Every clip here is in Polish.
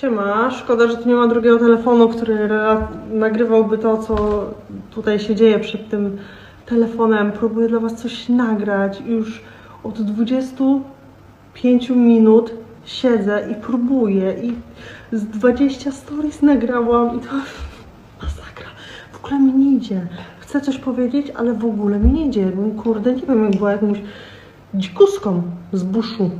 Siema, szkoda, że tu nie ma drugiego telefonu, który nagrywałby to, co tutaj się dzieje przed tym telefonem. Próbuję dla Was coś nagrać. Już od 25 minut siedzę i próbuję i z 20 stories nagrałam i to masakra. W ogóle mi nie idzie. Chcę coś powiedzieć, ale w ogóle mi nie idzie. Kurde, nie wiem, jak była jakąś dzikuską z buszu.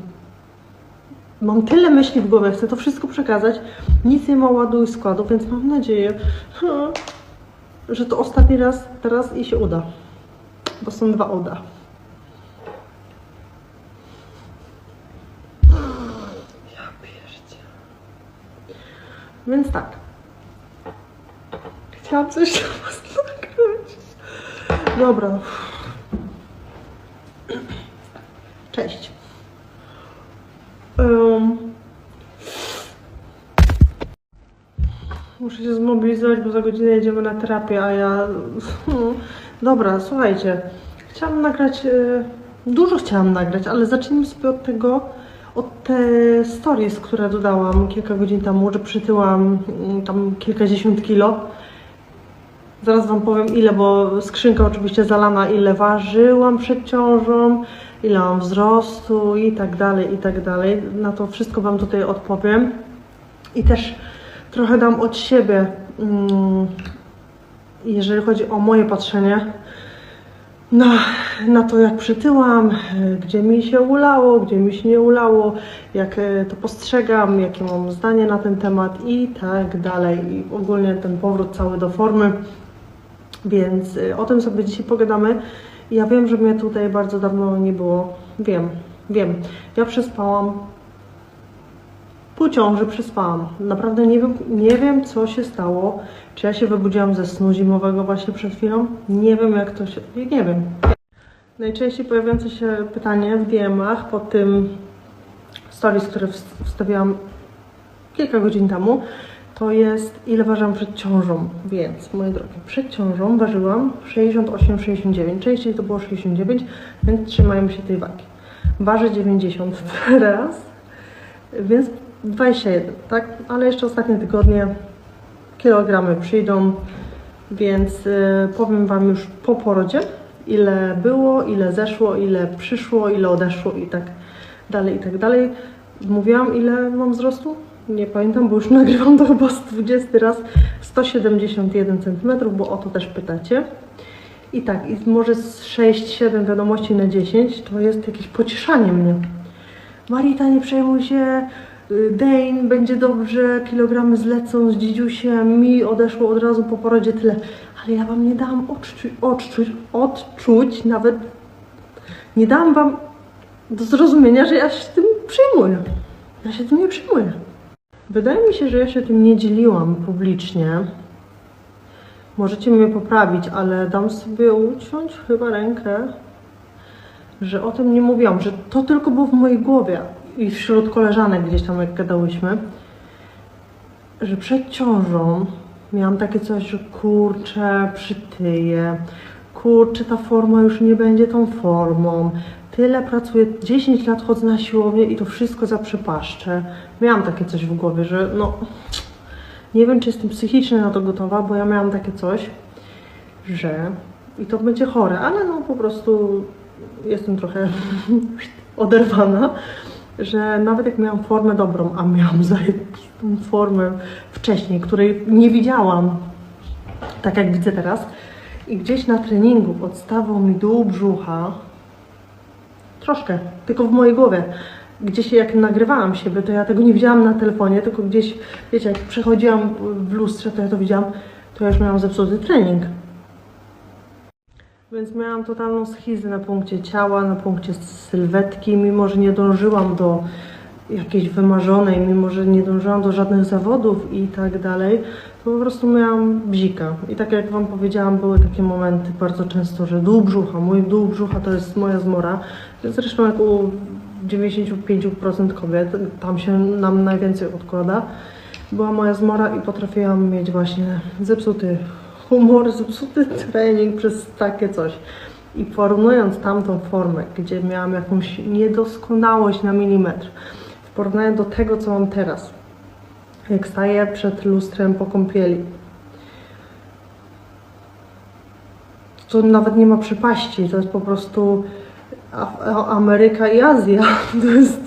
Mam tyle myśli w głowie, chcę to wszystko przekazać. Nic nie ma ładu i składu, więc mam nadzieję, że to ostatni raz teraz i się uda. Bo są dwa uda. Ja pierdzie. Więc tak. Chciałam coś dla was nagrać. Dobra. Cześć. Muszę się zmobilizować, bo za godzinę jedziemy na terapię, a ja. Dobra, słuchajcie. Chciałam nagrać. e, Dużo chciałam nagrać, ale zacznijmy sobie od tego, od te stories, które dodałam kilka godzin temu, że przytyłam mm, tam kilkadziesiąt kilo. Zaraz Wam powiem ile, bo skrzynka oczywiście zalana, ile ważyłam przed ciążą, ile mam wzrostu i tak dalej, i tak dalej. Na to wszystko Wam tutaj odpowiem. I też trochę dam od siebie, mm, jeżeli chodzi o moje patrzenie na, na to, jak przytyłam, e, gdzie mi się ulało, gdzie mi się nie ulało, jak e, to postrzegam, jakie mam zdanie na ten temat i tak dalej. I ogólnie ten powrót cały do formy. Więc y, o tym sobie dzisiaj pogadamy. Ja wiem, że mnie tutaj bardzo dawno nie było. Wiem, wiem. Ja przespałam. Po ciąży przespałam. Naprawdę nie wiem, nie wiem, co się stało. Czy ja się wybudziłam ze snu zimowego właśnie przed chwilą? Nie wiem, jak to się... Nie wiem. Najczęściej pojawiające się pytanie w DM-ach po tym stories, które wst- wstawiałam kilka godzin temu, to jest ile ważyłam przed ciążą. Więc, moje drogie, przed ciążą ważyłam 68-69. Częściej to było 69, więc trzymajmy się tej wagi. Ważę 90 teraz, więc 21, tak? Ale jeszcze ostatnie tygodnie kilogramy przyjdą, więc y, powiem Wam już po porodzie, ile było, ile zeszło, ile przyszło, ile odeszło i tak dalej, i tak dalej. Mówiłam, ile mam wzrostu? Nie pamiętam, bo już nagrywam to chyba z 20 raz 171 cm, bo o to też pytacie. I tak, i może z 6-7 wiadomości na 10 to jest jakieś pocieszanie mnie. Marita, nie przejmuj się, Dane, będzie dobrze, kilogramy zlecą z dzidziusiem, mi odeszło od razu po porodzie tyle. Ale ja wam nie dałam odczuć, odczuć, odczuć nawet, nie dałam wam do zrozumienia, że ja się tym przejmuję. Ja się tym nie przejmuję. Wydaje mi się, że ja się tym nie dzieliłam publicznie. Możecie mnie poprawić, ale dam sobie uciąć chyba rękę, że o tym nie mówiłam, że to tylko było w mojej głowie i wśród koleżanek gdzieś tam jak gadałyśmy, że przed ciążą miałam takie coś, że kurczę, przytyję, kurczę, ta forma już nie będzie tą formą. Tyle pracuję, 10 lat chodzę na siłownię i to wszystko zaprzepaszczę. Miałam takie coś w głowie, że no, nie wiem, czy jestem psychicznie na to gotowa, bo ja miałam takie coś, że i to będzie chore, ale no po prostu jestem trochę oderwana, że nawet jak miałam formę dobrą, a miałam zajebistą formę wcześniej, której nie widziałam, tak jak widzę teraz, i gdzieś na treningu podstawał mi dół brzucha, troszkę, tylko w mojej głowie. Gdzieś jak nagrywałam siebie, to ja tego nie widziałam na telefonie, tylko gdzieś, wiecie, jak przechodziłam w lustrze, to ja to widziałam, to ja już miałam zepsuty trening. Więc miałam totalną schizę na punkcie ciała, na punkcie sylwetki, mimo że nie dążyłam do jakiejś wymarzonej, mimo że nie dążyłam do żadnych zawodów i tak dalej, to po prostu miałam bzika. I tak jak Wam powiedziałam, były takie momenty bardzo często, że dół brzucha, mój dół brzucha to jest moja zmora. Zresztą jak u 95% kobiet, tam się nam najwięcej odkłada. Była moja zmora i potrafiłam mieć właśnie zepsuty humor, zepsuty trening przez takie coś. I porównując tamtą formę, gdzie miałam jakąś niedoskonałość na milimetr, w porównaniu do tego, co mam teraz, jak staję przed lustrem po kąpieli. To nawet nie ma przepaści, to jest po prostu Ameryka i Azja. To jest.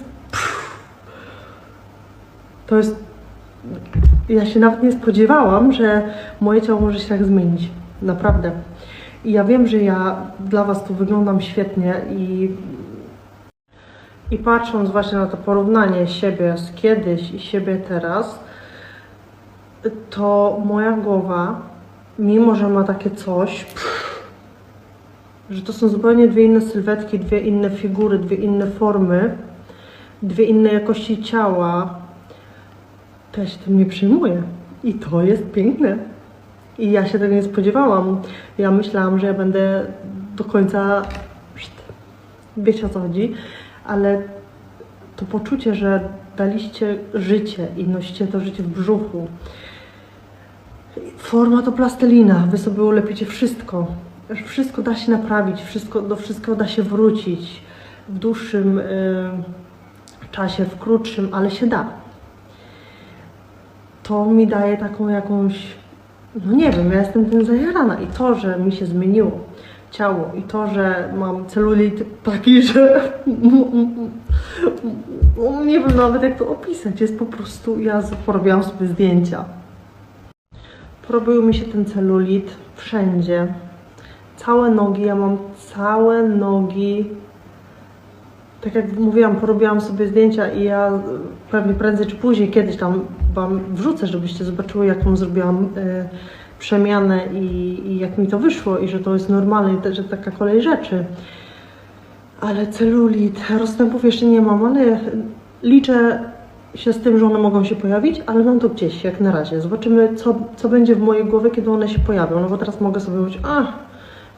To jest. Ja się nawet nie spodziewałam, że moje ciało może się tak zmienić. Naprawdę. I ja wiem, że ja dla Was tu wyglądam świetnie i i patrząc właśnie na to porównanie siebie z kiedyś i siebie teraz, to moja głowa, mimo że ma takie coś, że to są zupełnie dwie inne sylwetki, dwie inne figury, dwie inne formy, dwie inne jakości ciała, to ja się tym nie. I to jest piękne. I ja się tego nie spodziewałam. Ja myślałam, że ja będę do końca. Wiecie o co chodzi, ale to poczucie, że daliście życie i nosicie to życie w brzuchu. Forma to plastelina, wy sobie ulepicie wszystko. Wszystko da się naprawić, wszystko, do wszystkiego da się wrócić w dłuższym y, czasie, w krótszym, ale się da. To mi daje taką jakąś, no nie wiem, ja jestem tym zajarana i to, że mi się zmieniło ciało i to, że mam celulit taki, że nie wiem nawet jak to opisać, jest po prostu, ja porobiłam sobie zdjęcia. Porobił mi się ten celulit wszędzie. Całe nogi, ja mam całe nogi. Tak jak mówiłam, porobiłam sobie zdjęcia i ja pewnie prędzej czy później kiedyś tam Wam wrzucę, żebyście zobaczyły, jaką zrobiłam e, przemianę i, i jak mi to wyszło i że to jest normalne, że taka kolej rzeczy. Ale celulit, rozstępów jeszcze nie mam, ale liczę się z tym, że one mogą się pojawić, ale mam to gdzieś, jak na razie. Zobaczymy, co, co będzie w mojej głowie, kiedy one się pojawią, no bo teraz mogę sobie mówić, a,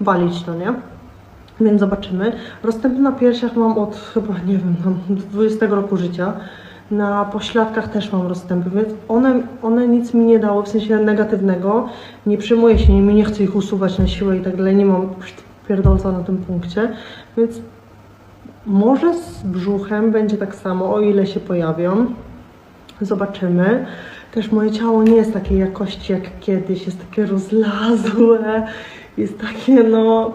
walić to, nie? Więc zobaczymy. Rozstępy na piersiach mam od chyba, nie wiem, tam 20 roku życia. Na pośladkach też mam rozstępy, więc one, one nic mi nie dało, w sensie negatywnego. Nie przejmuję się nimi, nie chcę ich usuwać na siłę i tak dalej. Nie mam pierdolca na tym punkcie, więc może z brzuchem będzie tak samo, o ile się pojawią. Zobaczymy. Też moje ciało nie jest takiej jakości jak kiedyś, jest takie rozlazłe, jest takie no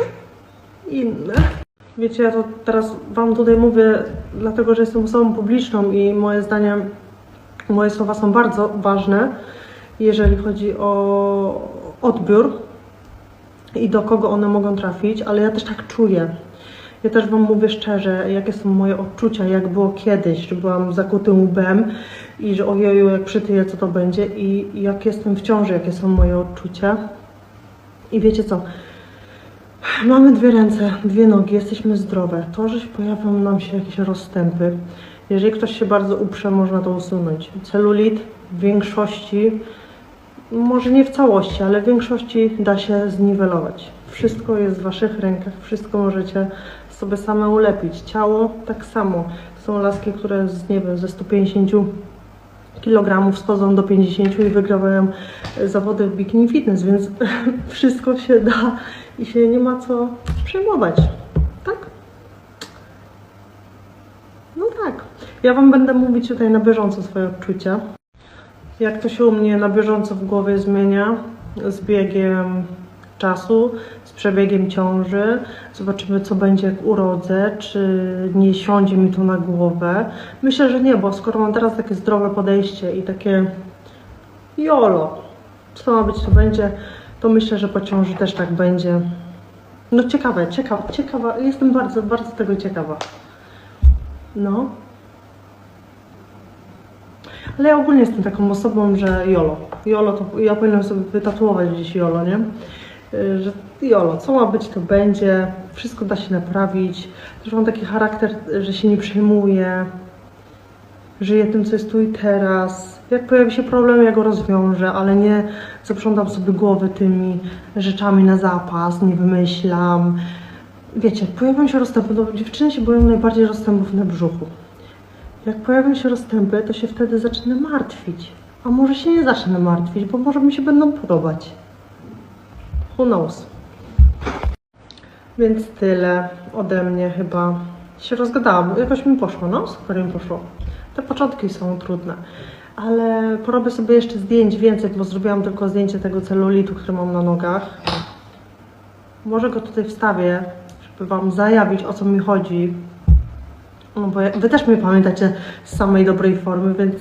inne. Wiecie, ja to teraz Wam tutaj mówię, dlatego że jestem osobą publiczną i moje zdania, moje słowa są bardzo ważne, jeżeli chodzi o odbiór i do kogo one mogą trafić, ale ja też tak czuję. Ja też Wam mówię szczerze, jakie są moje odczucia, jak było kiedyś, że byłam zakutym łbem i że ojeju, jak przytyję, co to będzie i jak jestem w ciąży, jakie są moje odczucia. I wiecie co, mamy dwie ręce, dwie nogi, jesteśmy zdrowe. To, że pojawią nam się jakieś rozstępy, jeżeli ktoś się bardzo uprze, można to usunąć. Celulit w większości może nie w całości, ale w większości da się zniwelować. Wszystko jest w Waszych rękach, wszystko możecie sobie same ulepić. Ciało tak samo. Są laski, które z, nie wiem, ze 150 kg schodzą do 50 i wygrywają zawody w bikini fitness, więc wszystko się da i się nie ma co przejmować. Tak? No tak. Ja Wam będę mówić tutaj na bieżąco swoje odczucia. Jak to się u mnie na bieżąco w głowie zmienia z biegiem czasu, z przebiegiem ciąży. Zobaczymy, co będzie, jak urodzę, czy nie siądzie mi to na głowę. Myślę, że nie, bo skoro mam teraz takie zdrowe podejście i takie jolo, co ma być, to będzie, to myślę, że po ciąży też tak będzie. No ciekawe, ciekawa, ciekawa, jestem bardzo, bardzo tego ciekawa. No. Ale ja ogólnie jestem taką osobą, że jolo. Jolo to ja powinnam sobie wytatuować gdzieś jolo, nie? Y, Że jolo, co ma być, to będzie. Wszystko da się naprawić. Też mam taki charakter, że się nie przejmuję. Żyję tym, co jest tu i teraz. Jak pojawi się problem, ja go rozwiążę, ale nie zaprzątam sobie głowy tymi rzeczami na zapas, nie wymyślam. Wiecie, pojawią się rozstępy, no dziewczyny się boją najbardziej rozstępów na brzuchu. Jak pojawią się rozstępy, to się wtedy zacznę martwić. A może się nie zacznę martwić, bo może mi się będą podobać. Who knows? Więc tyle ode mnie chyba. Się rozgadałam, jakoś mi poszło, no super mi poszło. Te początki są trudne, ale porobię sobie jeszcze zdjęć więcej, bo zrobiłam tylko zdjęcie tego celulitu, który mam na nogach. Może go tutaj wstawię, żeby Wam zajawić o co mi chodzi. No bo Wy też mnie pamiętacie z samej dobrej formy, więc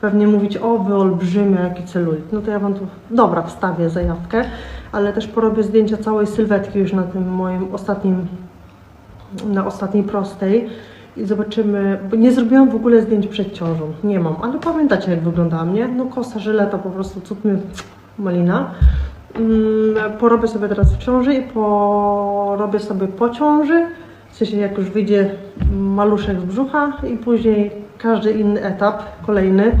pewnie mówić, o wy olbrzymie, jaki celulit. No to ja Wam tu, dobra, wstawię zajawkę, ale też porobię zdjęcia całej sylwetki już na tym moim ostatnim, na ostatniej prostej i zobaczymy, bo nie zrobiłam w ogóle zdjęć przed ciążą, nie mam, ale pamiętacie jak wyglądałam, nie? No kosa, żyleta, po prostu cud mnie malina. Mm, Porobię sobie teraz w ciąży i porobię sobie po ciąży, w sensie jak już wyjdzie maluszek z brzucha i później każdy inny etap, kolejny,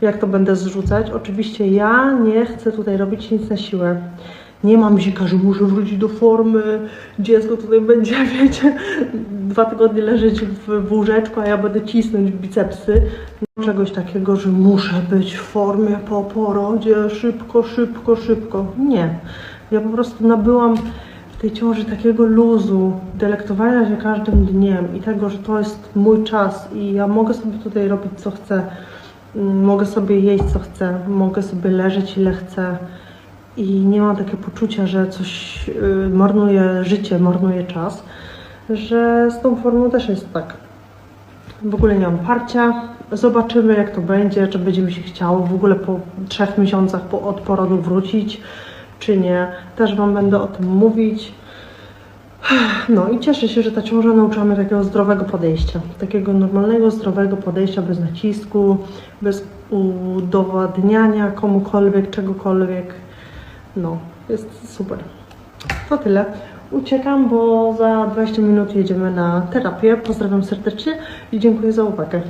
jak to będę zrzucać. Oczywiście ja nie chcę tutaj robić nic na siłę. Nie mam że muszę wrócić do formy, dziecko tutaj będzie, wiecie, dwa tygodnie leżeć w, łóżeczku, a ja będę cisnąć bicepsy. Czegoś takiego, że muszę być w formie po porodzie, szybko, szybko, szybko. Nie. Ja po prostu nabyłam w tej ciąży takiego luzu, delektowania się każdym dniem i tego, że to jest mój czas i ja mogę sobie tutaj robić co chcę, mogę sobie jeść co chcę, mogę sobie leżeć ile chcę i nie mam takiego poczucia, że coś y, marnuje życie, marnuje czas, że z tą formą też jest tak. W ogóle nie mam parcia. Zobaczymy, jak to będzie, czy będzie mi się chciało w ogóle po trzech miesiącach po, od porodu wrócić, czy nie. Też Wam będę o tym mówić. No i cieszę się, że ta ciąża nauczyła mnie takiego zdrowego podejścia. Takiego normalnego, zdrowego podejścia, bez nacisku, bez udowadniania komukolwiek, czegokolwiek. No, jest super. To tyle. Uciekam, bo za 20 minut jedziemy na terapię. Pozdrawiam serdecznie i dziękuję za uwagę.